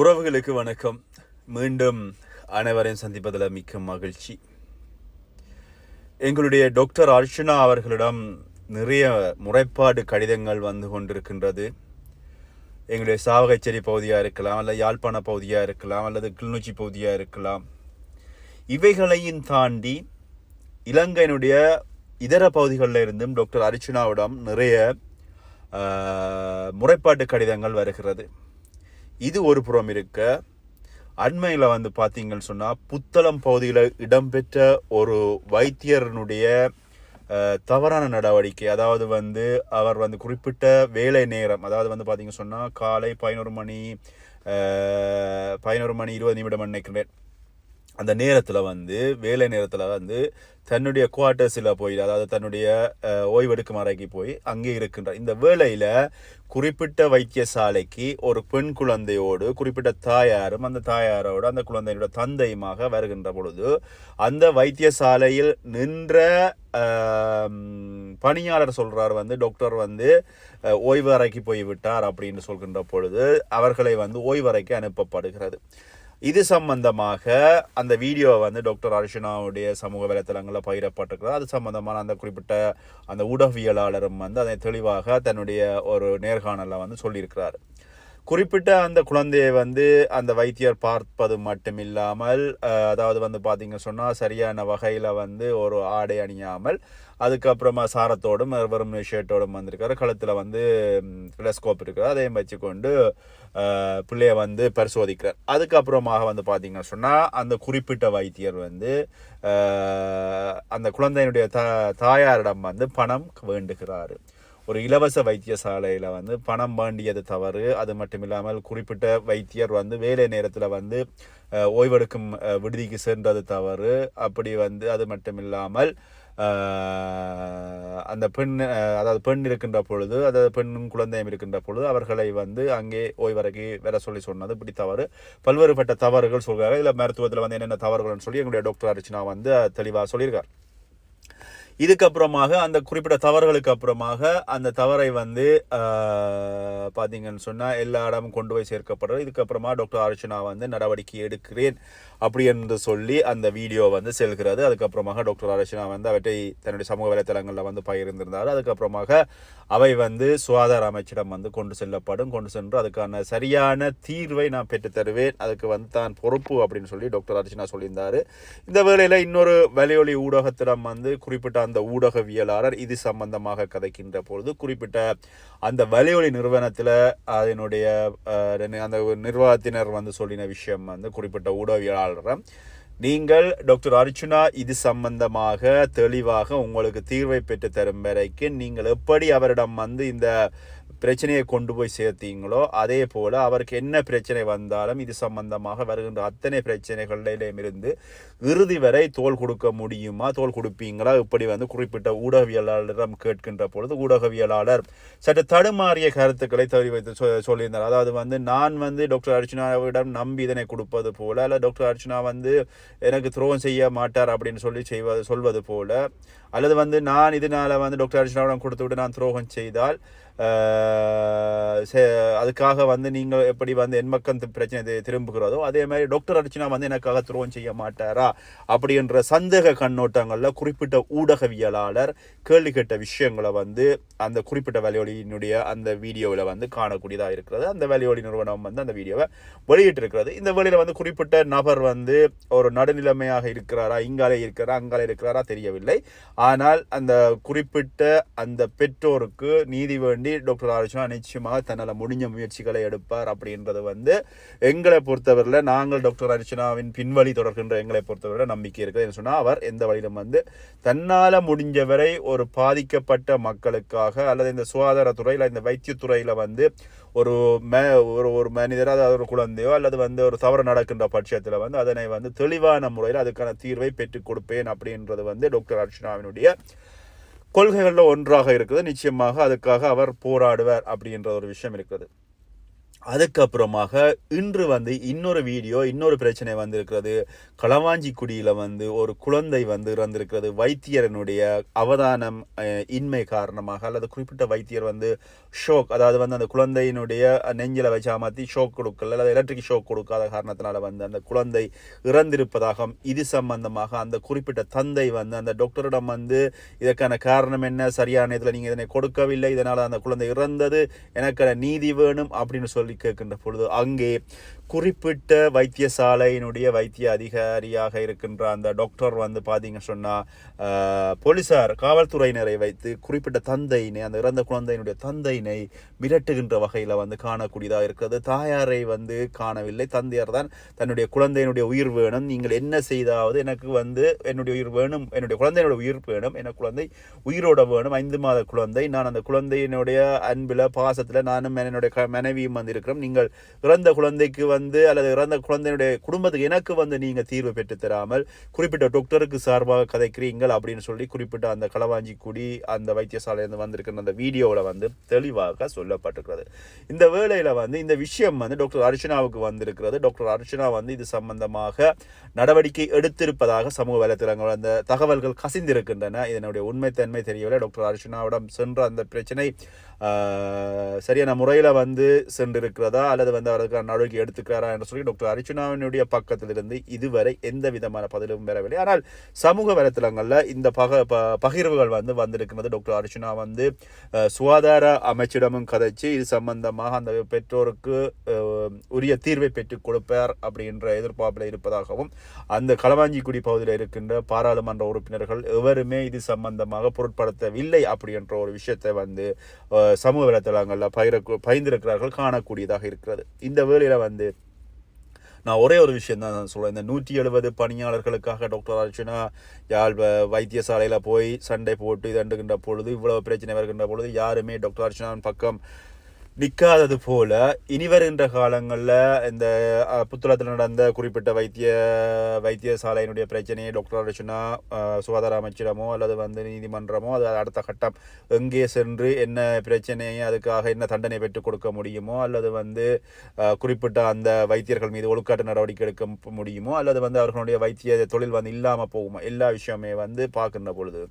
உறவுகளுக்கு வணக்கம். மீண்டும் அனைவரையும் சந்திப்பதில் மிக்க மகிழ்ச்சி. எங்களுடைய டாக்டர் அர்ச்சனா அவர்களிடம் நிறைய முறைப்பாடு கடிதங்கள் வந்து கொண்டிருக்கின்றது. எங்களுடைய சாவகச்சேரி பகுதியாக இருக்கலாம் அல்லது யாழ்ப்பாண பகுதியாக இருக்கலாம் அல்லது கிளிநொச்சி பகுதியாக இருக்கலாம். இவைகளையும் தாண்டி இலங்கையினுடைய இதர பகுதிகளில் இருந்தும் டாக்டர் அர்ச்சனாவிடம் நிறைய முறைப்பாட்டு கடிதங்கள் வருகிறது. இது ஒரு புறம் இருக்க. அண்மையில் வந்து பார்த்தீங்கன்னு சொன்னால் புத்தளம் பகுதியில் இடம்பெற்ற ஒரு வைத்தியரனுடைய தவறான நடவடிக்கை. அதாவது வந்து அவர் வந்து குறிப்பிட்ட வேலை நேரம் அதாவது வந்து பார்த்தீங்கன்னு சொன்னால் காலை பதினோரு மணி பதினோரு மணி இருபது நிமிடம் நினைக்கிறேன் அந்த நேரத்தில் வந்து வேலை நேரத்தில் வந்து தன்னுடைய குவார்ட்டர்ஸில் போய் அதாவது தன்னுடைய ஓய்வெடுக்கும் அறைக்கு போய் அங்கே இருக்கின்றார். இந்த வேளையில் குறிப்பிட்ட வைத்தியசாலைக்கு ஒரு பெண் குழந்தையோடு குறிப்பிட்ட தாயாரும் அந்த தாயாரோடு அந்த குழந்தையோட தந்தையுமாக வருகின்ற பொழுது அந்த வைத்தியசாலையில் நின்ற பணியாளர் சொல்கிறார் வந்து டாக்டர் வந்து ஓய்வு அறைக்கு போய் விட்டார் அப்படின்னு சொல்கின்ற பொழுது அவர்களை வந்து ஓய்வறைக்கு அனுப்பப்படுகிறது. இது சம்பந்தமாக அந்த வீடியோவை வந்து டாக்டர் அர்ஷனாவுடைய சமூக வலைத்தளங்களில் பகிரப்பட்டிருக்கிறது அது சம்பந்தமான அந்த குறிப்பிட்ட அந்த ஊடகவியலாளரும் வந்து அதை தெளிவாக தன்னுடைய ஒரு நேர்காணலில் வந்து சொல்லியிருக்கிறார். குறிப்பிட்ட அந்த குழந்தையை வந்து அந்த வைத்தியர் பார்ப்பது மட்டும் இல்லாமல் அதாவது வந்து பார்த்திங்க சொன்னால் சரியான வகையில் வந்து ஒரு ஆடை அணியாமல் அதுக்கப்புறமா சாரத்தோடும் வெறும் ஷர்ட்டோடும் வந்திருக்காரு. கழுத்தில் வந்து டெலஸ்கோப் இருக்கிறார் அதையும் வச்சுக்கொண்டு பிள்ளைய வந்து பரிசோதிக்கிறார். அதுக்கப்புறமாக வந்து பார்த்திங்க சொன்னால் அந்த குறிப்பிட்ட வைத்தியர் வந்து அந்த குழந்தையினுடைய த தாயாரிடம் வந்து பணம் வேண்டுகிறாரு. ஒரு இலவச வைத்தியசாலையில் வந்து பணம் வேண்டியது தவறு. அது மட்டும் இல்லாமல் குறிப்பிட்ட வைத்தியர் வந்து வேலை நேரத்தில் வந்து ஓய்வெடுக்கும் விடுதிக்கு சென்றது தவறு. அப்படி வந்து அது மட்டும் இல்லாமல் அந்த பெண் அதாவது பெண் இருக்கின்ற பொழுது அதாவது பெண்ணும் குழந்தையும் இருக்கின்ற பொழுது அவர்களை வந்து அங்கே ஓய்வறைக்கு வர சொல்லி சொன்னது. இப்படி தவறு. பல்வேறுபட்ட தவறுகள் சொல்கிறார்கள். இதில் மருத்துவத்தில் வந்து என்னென்ன தவறுகள்னு சொல்லி எங்களுடைய டாக்டர் அர்ச்சனா வந்து தெளிவாக சொல்லியிருக்கார். இதுக்கப்புறமாக அந்த குறிப்பிட்ட தவறுகளுக்கு அப்புறமாக அந்த தவறை வந்து பார்த்தீங்கன்னு சொன்னால் எல்லா இடமும் கொண்டு போய் சேர்க்கப்படுறது. இதுக்கப்புறமா டாக்டர் அர்ச்சனா வந்து நடவடிக்கை எடுக்கிறேன் அப்படி என்று சொல்லி அந்த வீடியோ வந்து செல்கிறது. அதுக்கப்புறமாக டாக்டர் அர்ச்சனா வந்து அவற்றை தன்னுடைய சமூக வலைத்தளங்களில் வந்து பகிர்ந்திருந்தார். அதுக்கப்புறமாக அவை வந்து சுகாதார அமைச்சிடம் வந்து கொண்டு செல்லப்படும். கொண்டு சென்று அதுக்கான சரியான தீர்வை நான் பெற்றுத்தருவேன் அதுக்கு வந்து தான் பொறுப்பு அப்படின்னு சொல்லி டாக்டர் அர்ச்சனா சொல்லியிருந்தாரு. இந்த வேளையில் இன்னொரு வலியொலி ஊடகத்திடம் வந்து குறிப்பிட்ட அந்த ஊடகவியலாளர் இது சம்பந்தமாக கதைக்கின்ற பொழுது குறிப்பிட்ட அந்த வலியொலி நிறுவனத்தில் அதனுடைய அந்த நிர்வாகத்தினர் வந்து சொல்லின விஷயம் வந்து குறிப்பிட்ட ஊடகவியலாளரை. நீங்கள் டாக்டர் அர்ச்சுனா இது சம்பந்தமாக தெளிவாக உங்களுக்கு தீர்வை பெற்று தரும் வரைக்கும் நீங்கள் எப்படி அவரிடம் வந்து இந்த பிரச்சனையை கொண்டு போய் சேர்த்தீங்களோ அதே போல் அவருக்கு என்ன பிரச்சனை வந்தாலும் இது சம்பந்தமாக வருகின்ற அத்தனை பிரச்சனைகளிலும் இருந்து இறுதி வரை தோல் கொடுக்க முடியுமா தோல் கொடுப்பீங்களா? இப்படி வந்து குறிப்பிட்ட ஊடகவியலாளரிடம் கேட்கின்ற பொழுது ஊடகவியலாளர் சற்று தடுமாறிய கருத்துக்களை தெரிவித்து சொ- சொல்லியிருந்தார். அதாவது வந்து நான் வந்து டாக்டர் அர்ச்சனாவிடம் நம்பி இதனை கொடுப்பது போல அல்ல டாக்டர் அர்ச்சனா வந்து எனக்கு துரோகம் செய்ய மாட்டார் அப்படின்னு சொல்லி செய்வது சொல்வது போல அல்லது வந்து நான் இதனால் வந்து டாக்டர் அர்ச்சனாவிடம் கொடுத்து விட்டு நான் துரோகம் செய்தால் அதுக்காக வந்து நீங்கள் எப்படி வந்து என் மக்கள் பிரச்சனை திரும்புகிறதோ அதே மாதிரி டாக்டர் அர்ச்சனா வந்து எனக்காக துரோகம் செய்ய மாட்டாரா? அப்படின்ற சந்தேக கண்ணோட்டங்களில் குறிப்பிட்ட ஊடகவியலாளர் கேள்வி கேட்ட விஷயங்களை வந்து அந்த குறிப்பிட்ட வலியொலியினுடைய அந்த வீடியோவில் வந்து காணக்கூடியதாக இருக்கிறது. அந்த வலியொலி நிறுவனம் வந்து அந்த வீடியோவை வெளியிட்டிருக்கிறது. இந்த வழியில் வந்து குறிப்பிட்ட நபர் வந்து ஒரு நடுநிலைமையாக இருக்கிறாரா இங்காலே இருக்கிறாரா அங்காலே இருக்கிறாரா தெரியவில்லை. ஆனால் அந்த குறிப்பிட்ட அந்த பெற்றோருக்கு நீதி வேண்டி டாக்டர் ஆலோசனா நிச்சயமாக தன்னால் முடிஞ்ச முயற்சிகளை எடுப்பார் அப்படின்றது வந்து எங்களை பொறுத்தவரையில் நாங்கள் டாக்டர் அர்ச்சனாவின் பின்வழி தொடர்கின்ற எங்களை பொறுத்தவரை நம்பிக்கை இருக்குது. சொன்னால் அவர் எந்த வழியிலும் வந்து தன்னால் முடிஞ்சவரை ஒரு பாதிக்கப்பட்ட மக்களுக்காக அல்லது இந்த சுகாதாரத்துறையில் இந்த வைத்தியத்துறையில் வந்து ஒரு மே ஒரு ஒரு மனிதர் அதாவது ஒரு குழந்தையோ அல்லது வந்து ஒரு தவறு நடக்கின்ற பட்சத்தில் வந்து அதனை வந்து தெளிவான முறையில் அதுக்கான தீர்வை பெற்றுக் கொடுப்பேன் அப்படின்றது வந்து டாக்டர் அர்ச்சனாவினுடைய கொள்கைகளில் ஒன்றாக இருக்குது. நிச்சயமாக அதுக்காக அவர் போராடுவார் அப்படின்ற ஒரு விஷயம் இருக்குது அதுக்கப்புறமாக இன்று வந்து இன்னொரு வீடியோ இன்னொரு பிரச்சனை வந்திருக்கிறது. களவாஞ்சிக்குடியில் வந்து ஒரு குழந்தை வந்து இறந்திருக்கிறது. வைத்தியரனுடைய அவதானம் இன்மை காரணமாக அல்லது குறிப்பிட்ட வைத்தியர் வந்து ஷோக் அதாவது வந்து அந்த குழந்தையினுடைய நெஞ்சில வச்சு அமர்த்தி ஷோக் கொடுக்கல அல்லது எலக்ட்ரிக் ஷோக் கொடுக்காத காரணத்தினால வந்து அந்த குழந்தை இறந்திருப்பதாகவும் இது சம்பந்தமாக அந்த குறிப்பிட்ட தந்தை வந்து அந்த டாக்டரிடம் வந்து இதற்கான காரணம் என்ன? சரியான இதில் நீங்கள் இதனை கொடுக்கவில்லை. இதனால் அந்த குழந்தை இறந்தது. எனக்கான நீதி வேணும் அப்படின்னு சொல்லி கேட்கின்ற பொழுது அங்கே குறிப்பிட்ட வைத்தியசாலையினுடைய வைத்திய அதிகாரியாக இருக்கின்ற அந்த டாக்டர் வந்து பார்த்தீங்க சொன்னால் போலீசார் காவல்துறையினரை வைத்து குறிப்பிட்ட தந்தையினை அந்த இறந்த குழந்தையினுடைய தந்தையினை மிரட்டுகின்ற வகையில் வந்து காணக்கூடியதாக இருக்கிறது. தாயாரை வந்து காணவில்லை. தந்தையார் தான் தன்னுடைய குழந்தையினுடைய உயிர் வேணும். நீங்கள் என்ன செய்தாவது எனக்கு வந்து என்னுடைய உயிர் வேணும் என்னுடைய குழந்தையினுடைய உயிர் வேணும் என குழந்தை உயிரோட வேணும் ஐந்து மாத குழந்தை நான் அந்த குழந்தையினுடைய அன்பில் பாசத்தில் நானும் என்னுடைய க- மனைவியும் வந்து இருக்கிறோம் நீங்கள் இறந்த குழந்தைக்கு வந்து அல்லது இறந்த குழந்தையினுடைய குடும்பத்துக்கு எனக்கு வந்து நீங்கள் தீர்வு பெற்று தராமல் குறிப்பிட்ட டாக்டருக்கு சார்பாக கதைக்கிறீங்கள் அப்படின்னு சொல்லி குறிப்பிட்ட அந்த களவாஞ்சிக்குடி அந்த வைத்தியசாலையிலேருந்து வந்திருக்கிற அந்த வீடியோவில் வந்து தெளிவாக சொல்லப்பட்டிருக்கிறது. இந்த வேளையில் வந்து இந்த விஷயம் வந்து டாக்டர் அர்ச்சனாவுக்கு வந்திருக்கிறது. டாக்டர் அர்ச்சனா வந்து இது சம்பந்தமாக நடவடிக்கை எடுத்திருப்பதாக சமூக வலைத்தளங்கள் அந்த தகவல்கள் கசிந்திருக்கின்றன. இதனுடைய உண்மைத்தன்மை தெரியவில்லை. டாக்டர் அர்ச்சனாவிடம் சென்ற அந்த பிரச்சனை சரியான முறையில் வந்து சென்றிருக்கிறதா அல்லது வந்து அவருக்கான நடவடிக்கை எடுத்துக்கிறாரா என்று சொல்லி டாக்டர் அர்ஜுனாவினுடைய பக்கத்திலிருந்து இதுவரை எந்த விதமான பதிலும் பெறவில்லை ஆனால் சமூக வலைத்தளங்களில் இந்த பக ப பகிர்வுகள் வந்து வந்திருக்கிறது. டாக்டர் அர்ஜுனா வந்து சுகாதார அமைச்சிடமும் கதைச்சு இது சம்பந்தமாக அந்த பெற்றோருக்கு உரிய தீர்வை பெற்றுக் கொடுப்பார் அப்படின்ற எதிர்பார்ப்பில் இருப்பதாகவும் அந்த களவாஞ்சிக்குடி பகுதியில் இருக்கின்ற பாராளுமன்ற உறுப்பினர்கள் எவருமே இது சம்பந்தமாக பொருட்படுத்தவில்லை அப்படின்ற ஒரு விஷயத்தை வந்து சமூக வலைத்தளங்களில் பகிர பகிர்ந்திருக்கிறார்கள் காணக்கூடியதாக இருக்கிறது. இந்த வேளையில் வந்து நான் ஒரே ஒரு விஷயம் தான் சொல்கிறேன் இந்த நூற்றி எழுபது பணியாளர்களுக்காக டாக்டர் அர்ச்சனா யாழ் வைத்தியசாலையில் போய் சண்டை போட்டு இதண்டுகின்ற பொழுது இவ்வளோ பிரச்சனை வருகின்ற பொழுது யாருமே டாக்டர் அர்ச்சனாவின் பக்கம் நிற்காதது போல இனி வருகின்ற காலங்களில் இந்த புத்துளத்தில் புத்தளத்தில் நடந்த குறிப்பிட்ட வைத்திய வைத்தியசாலையினுடைய பிரச்சனையை டாக்டர் அர்ச்சனா சுகாதார அமைச்சிடமோ அல்லது வந்து நீதிமன்றமோ அது அடுத்த கட்டம் எங்கே சென்று என்ன பிரச்சனையை அதுக்காக என்ன தண்டனை பெற்றுக் கொடுக்க முடியுமோ அல்லது வந்து குறிப்பிட்ட அந்த வைத்தியர்கள் மீது ஒழுக்காட்டு நடவடிக்கை எடுக்க முடியுமோ அல்லது வந்து அவர்களுடைய வைத்திய தொழில் வந்து இல்லாமல் போகுமோ எல்லா விஷயமே வந்து பார்க்கின்ற பொழுது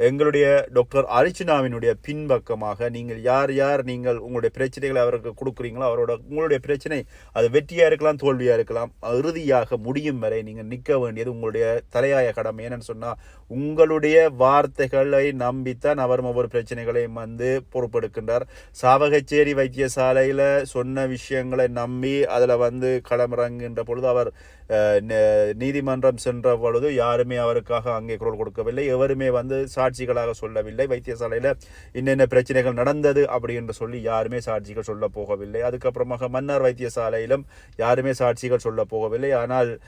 எங்களுடைய டாக்டர் அரிச்சனாவினுடைய பின்பக்கமாக நீங்கள் யார் யார் நீங்கள் உங்களுடைய பிரச்சனைகளை அவருக்கு கொடுக்குறீங்களோ அவரோட உங்களுடைய பிரச்சனை அது வெற்றியாக இருக்கலாம் தோல்வியாக இருக்கலாம் இறுதியாக முடியும் வரை நீங்கள் நிற்க வேண்டியது உங்களுடைய தலையாய கடமை. என்னன்னு சொன்னால் உங்களுடைய வார்த்தைகளை நம்பித்தான் அவர் ஒவ்வொரு பிரச்சனைகளையும் வந்து பொறுப்பெடுக்கின்றார். சாவகச்சேரி வைத்தியசாலையில் சொன்ன விஷயங்களை நம்பி அதில் வந்து களமிறங்குகின்ற பொழுது அவர் நீதிமன்றம் சென்ற பொழுது யாருமே அவருக்காக அங்கே குரல் கொடுக்கவில்லை எவருமே வந்து சாட்சிகளாக சொல்லவில்லை. வைத்தியசாலையில் என்னென்ன பிரச்சனைகள் நடந்தது அப்படி என்று சொல்லி யாருமே சாட்சிகள் சொல்ல போகவில்லை. அதுக்கப்புறமாக மன்னார் வைத்தியசாலையிலும் யாருமே சாட்சிகள் சொல்ல போகவில்லை. ஆனால்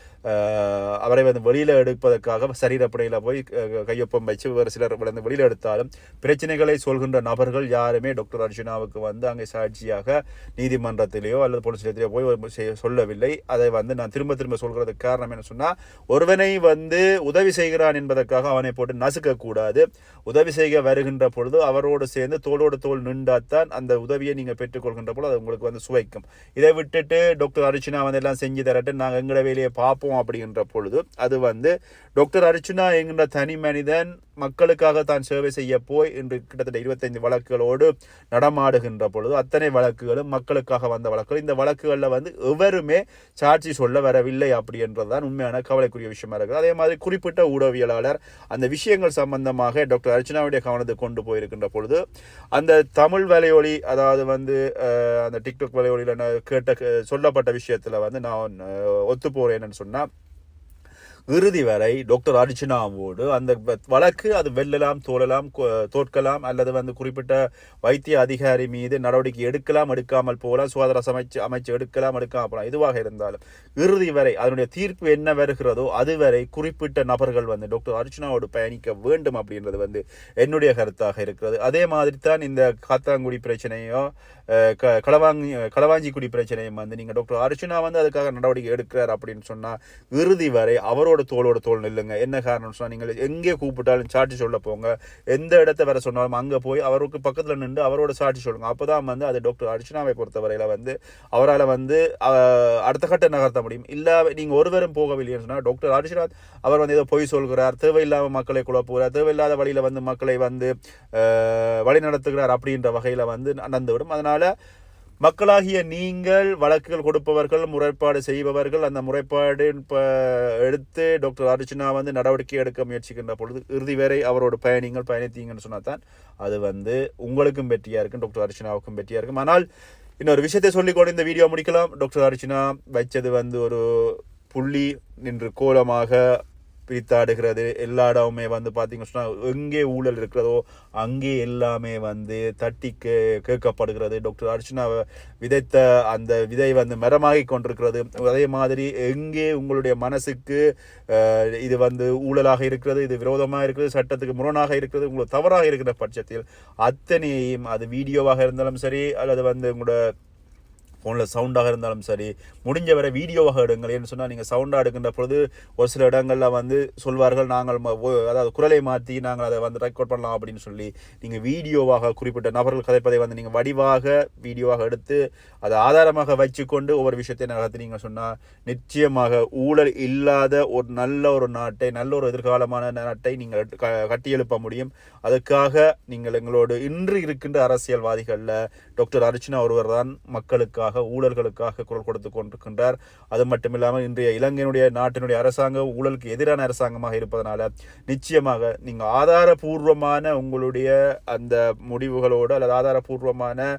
அவரை வந்து வெளியில் எடுப்பதற்காக சரீரப்படையில் போய் கையொப்பம் வச்சு வேறு சிலர் வந்து வெளியில் எடுத்தாலும் பிரச்சனைகளை சொல்கின்ற நபர்கள் யாருமே டாக்டர் அர்ஜுனாவுக்கு வந்து அங்கே சாட்சியாக நீதிமன்றத்திலேயோ அல்லது போலீஸ் நிலையத்திலேயோ போய் செய்ய- சொல்லவில்லை. அதை வந்து நான் திரும்ப திரும்ப சொல்கிறதுக்கு காரணம் என்ன சொன்னால் ஒருவனை வந்து உதவி செய்கிறான் என்பதற்காக அவனை போட்டு நசுக்கக்கூடாது. உதவி செய்ய வருகின்ற பொழுது அவரோடு சேர்ந்து தோளோடு தோல் நின்றாத்தான் அந்த உதவியை நீங்கள் பெற்றுக்கொள்கின்ற போல் அது உங்களுக்கு வந்து சுவைக்கும். இதை விட்டுட்டு டாக்டர் அர்ச்சனா வந்து எல்லாம் செஞ்சு தரட்டு நாங்கள் எங்களோட வேலையை பார்ப்போம் அப்படின்ற பொழுது அது வந்து டாக்டர் அர்ச்சனா என்கின்ற தனி மனிதன் மக்களுக்காக தான் சேவை செய்ய போய் இன்று கிட்டத்தட்ட இருபத்தைந்து வழக்குகளோடு நடமாடுகின்ற பொழுது அத்தனை வழக்குகளும் மக்களுக்காக வந்த வழக்குகள். இந்த வழக்குகளில் வந்து எவருமே சாட்சி சொல்ல வரவில்லை அப்படி என்றதுதான் உண்மையான கவலைக்குரிய விஷயமா இருக்குது. அதே மாதிரி குறிப்பிட்ட ஊடகவியலாளர் அந்த விஷயங்கள் சம்பந்தமாக டாக்டர் அர்ச்சனாவுடைய கவனத்தை கொண்டு போயிருக்கின்ற பொழுது அந்த தமிழ் வலையொலி அதாவது வந்து அந்த டிக்டாக் வலையொலியில் நான் கேட்ட சொல்லப்பட்ட விஷயத்தில் வந்து நான் ஒத்து போகிறேன்னு சொன்னால் இறுதி வரை டாக்டர் அர்ஜுனாவோடு அந்த வழக்கு அது வெல்லலாம் தோழலாம் தோற்கலாம் அல்லது வந்து குறிப்பிட்ட வைத்திய அதிகாரி மீது நடவடிக்கை எடுக்கலாம் எடுக்காமல் போகலாம் சுகாதார அமைச்சு அமைச்சு எடுக்கலாம் எடுக்காமல் போகலாம் எதுவாக இருந்தாலும் இறுதி வரை அதனுடைய தீர்ப்பு என்ன வருகிறதோ அதுவரை குறிப்பிட்ட நபர்கள் வந்து டாக்டர் அர்ஜுனாவோடு பயணிக்க வேண்டும் அப்படின்றது வந்து என்னுடைய கருத்தாக இருக்கிறது. அதே மாதிரி தான் இந்த காத்தாங்குடி பிரச்சனையோ க களவாங்கி களவாஞ்சிக்குடி பிரச்சனையும் வந்து நீங்கள் டாக்டர் அர்ஜுனா வந்து அதுக்காக நடவடிக்கை எடுக்கிறார் அப்படின்னு சொன்னால் இறுதி வரை அவரோடு அவரோட தோளோட தோல் நில்லுங்க. என்ன காரணம் சொன்னால் நீங்கள் எங்கே கூப்பிட்டாலும் சாட்சி சொல்ல போங்க. எந்த இடத்த வர சொன்னாலும் அங்கே போய் அவருக்கு பக்கத்தில் நின்று அவரோட சாட்சி சொல்லுங்க. அப்போ தான் வந்து அது டாக்டர் அர்ச்சனாவை பொறுத்தவரையில் வந்து அவரால் வந்து அடுத்த கட்ட நகர்த்த முடியும். இல்லை நீங்கள் ஒருவரும் போகவில்லைன்னு சொன்னால் டாக்டர் அர்ச்சனாத் அவர் வந்து ஏதோ பொய் சொல்கிறார் தேவையில்லாம மக்களை குழப்புகிறார் தேவையில்லாத வழியில் வந்து மக்களை வந்து வழி நடத்துகிறார் அப்படின்ற வகையில் வந்து நடந்துவிடும் அதனால் மக்களாகிய நீங்கள் வழக்குகள் கொடுப்பவர்கள் முறைப்பாடு செய்பவர்கள் அந்த முறைப்பாடு எடுத்து டாக்டர் அர்ஜுனா வந்து நடவடிக்கை எடுக்க முயற்சிக்கின்ற பொழுது இறுதி வரை அவரோட பயணிங்கள் பயணித்தீங்கன்னு சொன்னால் தான் அது வந்து உங்களுக்கும் வெற்றியாக இருக்கும் டாக்டர் அர்ச்சனாவுக்கும் வெற்றியாக இருக்கும். ஆனால் இன்னொரு விஷயத்தை சொல்லிக்கொண்டு இந்த வீடியோ முடிக்கலாம். டாக்டர் அர்ச்சனா வச்சது வந்து ஒரு புள்ளி நின்று கோலமாக பிரித்தாடுகிறது. எல்லா இடமுமே வந்து பார்த்திங்க சொன்னால் எங்கே ஊழல் இருக்கிறதோ அங்கே எல்லாமே வந்து தட்டி கே கேட்கப்படுகிறது. டாக்டர் அர்ச்சனா விதைத்த அந்த விதை வந்து மரமாகி கொண்டிருக்கிறது. அதே மாதிரி எங்கே உங்களுடைய மனசுக்கு இது வந்து ஊழலாக இருக்கிறது இது விரோதமாக இருக்கிறது சட்டத்துக்கு முரணாக இருக்கிறது உங்களுக்கு தவறாக இருக்கிற பட்சத்தில் அத்தனையையும் அது வீடியோவாக இருந்தாலும் சரி அல்லது வந்து உங்களோட ஃபோனில் சவுண்டாக இருந்தாலும் சரி முடிஞ்ச வரை வீடியோவாக எடுங்கள் ஏன்னு சொன்னால் நீங்கள் சவுண்டாக எடுக்கின்ற பொழுது ஒரு சில இடங்களில் வந்து சொல்வார்கள் நாங்கள் ம- ஒ- அதாவது குரலை மாற்றி நாங்கள் அதை வந்து ரெக்கார்ட் பண்ணலாம் அப்படின்னு சொல்லி நீங்கள் வீடியோவாக குறிப்பிட்ட நபர்கள் கதைப்பதை வந்து நீங்கள் வடிவாக வீடியோவாக எடுத்து அதை ஆதாரமாக வச்சுக்கொண்டு ஒவ்வொரு விஷயத்தை நகர்த்தினீங்க சொன்னால் நிச்சயமாக ஊழல் இல்லாத ஒரு நல்ல ஒரு நாட்டை நல்ல ஒரு எதிர்காலமான நாட்டை நீங்கள் க- கட்டியெழுப்ப முடியும். அதுக்காக நீங்கள் எங்களோடு இன்று இருக்கின்ற அரசியல்வாதிகளில் டாக்டர் அர்ச்சனா ஒருவர் தான் மக்களுக்காக ஊழல்களுக்காக குரல் கொடுத்து கொண்டிருக்கின்றார். அது மட்டும் இல்லாமல் இன்றைய இலங்கையினுடைய நாட்டினுடைய அரசாங்கம் ஊழலுக்கு எதிரான அரசாங்கமாக இருப்பதனால நிச்சயமாக நீங்கள் ஆதாரபூர்வமான உங்களுடைய அந்த முடிவுகளோடு அல்லது ஆதாரபூர்வமான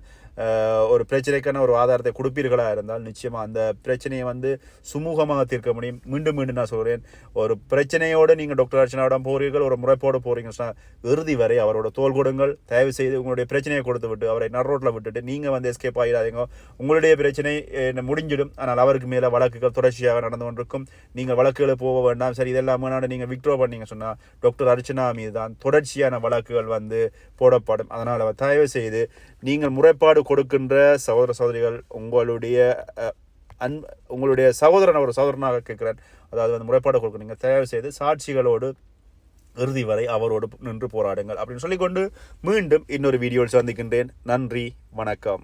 ஒரு பிரச்சனைக்கான ஒரு ஆதாரத்தை கொடுப்பீர்களாக இருந்தால் நிச்சயமாக அந்த பிரச்சனையை வந்து சுமூகமாக தீர்க்க முடியும். மீண்டும் மீண்டும் நான் சொல்கிறேன் ஒரு பிரச்சனையோடு நீங்கள் டாக்டர் அர்ச்சனாவிடம் போகிறீர்கள் ஒரு முறைப்போடு போகிறீங்கன்னா இறுதி வரை அவரோட தோல் கொடுங்கள். தயவு செய்து உங்களுடைய பிரச்சனையை கொடுத்து விட்டு அவரை நரோட்டில் விட்டுட்டு நீங்கள் வந்து எஸ்கேப் ஆகிடாதீங்க உங்களுடைய பிரச்சனை என்ன முடிஞ்சிடும். ஆனால் அவருக்கு மேலே வழக்குகள் தொடர்ச்சியாக நடந்து கொண்டிருக்கும். நீங்கள் வழக்குகளை போக வேண்டாம். சரி இதெல்லாம் நீங்கள் விக்ட்ரோ பண்ணீங்க சொன்னால் டாக்டர் அர்ச்சனா மீது தான் தொடர்ச்சியான வழக்குகள் வந்து போடப்படும். அதனால் தயவு செய்து நீங்கள் முறைப்பாடு கொடுக்கின்ற சகோதர சகோதரிகள் உங்களுடைய அன் உங்களுடைய சகோதரன் ஒரு சகோதரனாக கேட்கிறேன் அதாவது வந்து முறைப்பாடு கொடுக்குறீங்க தயவு செய்து சாட்சிகளோடு இறுதி வரை அவரோடு நின்று போராடுங்கள் அப்படின்னு சொல்லிக்கொண்டு மீண்டும் இன்னொரு வீடியோவில் சந்திக்கின்றேன். நன்றி வணக்கம்.